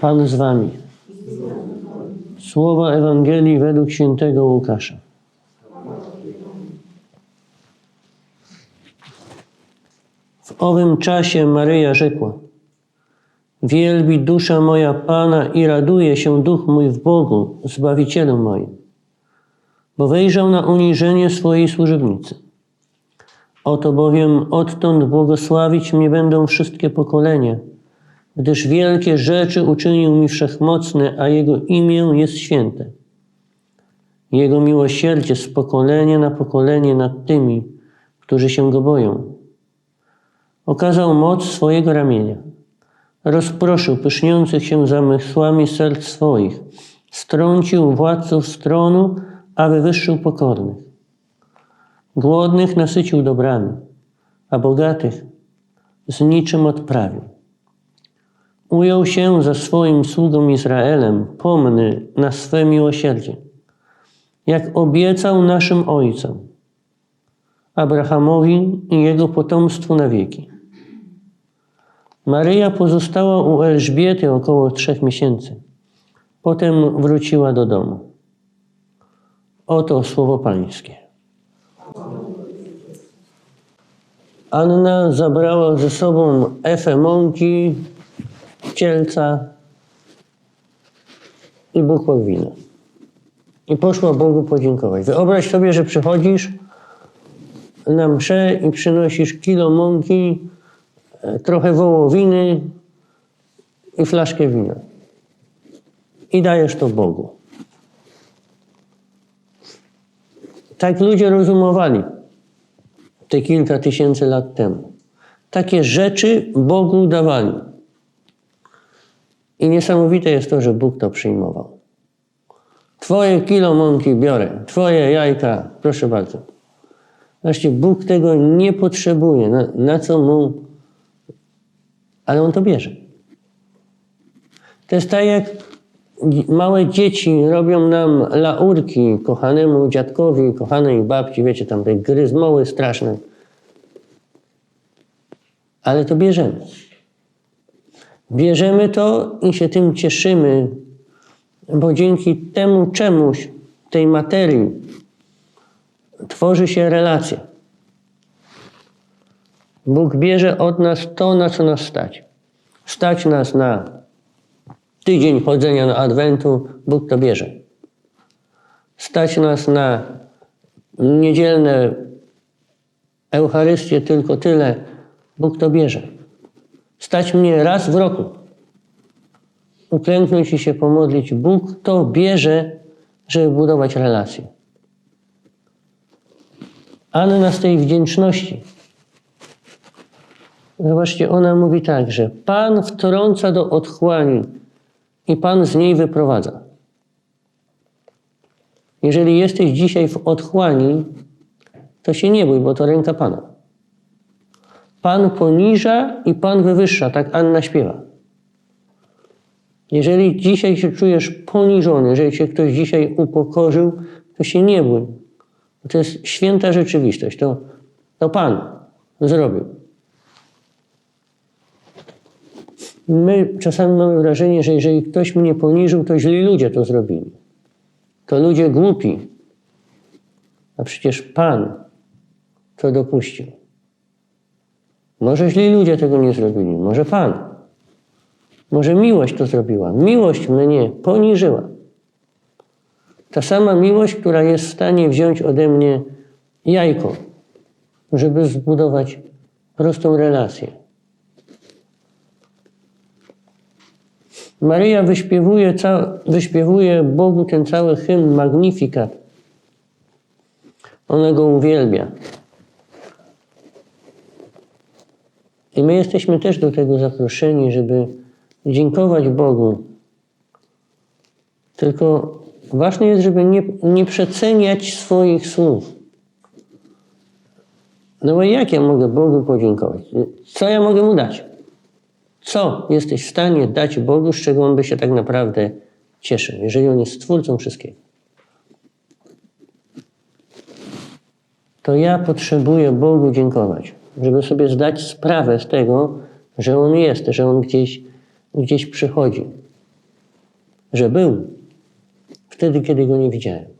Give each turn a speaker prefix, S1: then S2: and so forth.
S1: Pan z wami. Słowa Ewangelii według świętego Łukasza. W owym czasie Maryja rzekła: Wielbi dusza moja Pana i raduje się duch mój w Bogu, Zbawicielu moim, bo wejrzał na uniżenie swojej służebnicy. Oto bowiem odtąd błogosławić mnie będą wszystkie pokolenia, gdyż wielkie rzeczy uczynił mi wszechmocny, a Jego imię jest święte. Jego miłosierdzie z pokolenia na pokolenie nad tymi, którzy się Go boją. Okazał moc swojego ramienia. Rozproszył pyszniących się zamysłami serc swoich. Strącił władców stronu, a wywyższył pokornych. Głodnych nasycił dobrami, a bogatych z niczym odprawił. Ujął się za swoim sługą Izraelem, pomny na swe miłosierdzie, jak obiecał naszym ojcom, Abrahamowi i jego potomstwu na wieki. Maryja pozostała u Elżbiety około trzech miesięcy. Potem wróciła do domu. Oto słowo Pańskie. Anna zabrała ze sobą efę mąki, cielca i bukłak wina. I poszła Bogu podziękować. Wyobraź sobie, że przychodzisz na mszę i przynosisz kilo mąki, e, trochę wołowiny i flaszkę wina. I dajesz to Bogu. Tak ludzie rozumowali te kilka tysięcy lat temu. Takie rzeczy Bogu dawali. I niesamowite jest to, że Bóg to przyjmował. Twoje kilo mąki biorę, twoje jajka, proszę bardzo. Właśnie Bóg tego nie potrzebuje, na, na co mu, ale On to bierze. To jest tak jak małe dzieci robią nam laurki kochanemu dziadkowi, kochanej babci, wiecie, tam te gryzmoły straszne. Ale to bierzemy. Bierzemy to i się tym cieszymy, bo dzięki temu czemuś, tej materii, tworzy się relacja. Bóg bierze od nas to, na co nas stać. Stać nas na tydzień chodzenia na Adwentu, Bóg to bierze. Stać nas na niedzielne Eucharystie tylko tyle, Bóg to bierze. Stać mnie raz w roku. Uklęknąć i się pomodlić. Bóg to bierze, żeby budować relacje. Anna z tej wdzięczności. Zobaczcie, ona mówi tak, że Pan wtrąca do otchłani i Pan z niej wyprowadza. Jeżeli jesteś dzisiaj w otchłani, to się nie bój, bo to ręka Pana. Pan poniża i Pan wywyższa, tak Anna śpiewa. Jeżeli dzisiaj się czujesz poniżony, jeżeli cię ktoś dzisiaj upokorzył, to się nie bój. To jest święta rzeczywistość. To, to Pan zrobił. My czasami mamy wrażenie, że jeżeli ktoś mnie poniżył, to źli ludzie to zrobili. To ludzie głupi. A przecież Pan to dopuścił. Może źli ludzie tego nie zrobili, może Pan. Może miłość to zrobiła. Miłość mnie poniżyła. Ta sama miłość, która jest w stanie wziąć ode mnie jajko, żeby zbudować prostą relację. Maryja wyśpiewuje, wyśpiewuje Bogu ten cały hymn Magnificat. Ona go uwielbia. My jesteśmy też do tego zaproszeni, żeby dziękować Bogu. Tylko ważne jest, żeby nie, nie przeceniać swoich słów. No bo jak ja mogę Bogu podziękować? Co ja mogę mu dać? Co jesteś w stanie dać Bogu, z czego On by się tak naprawdę cieszył, jeżeli On jest Stwórcą wszystkiego? To ja potrzebuję Bogu dziękować. Żeby sobie zdać sprawę z tego, że On jest, że On gdzieś, gdzieś przychodzi. Że był wtedy, kiedy Go nie widziałem.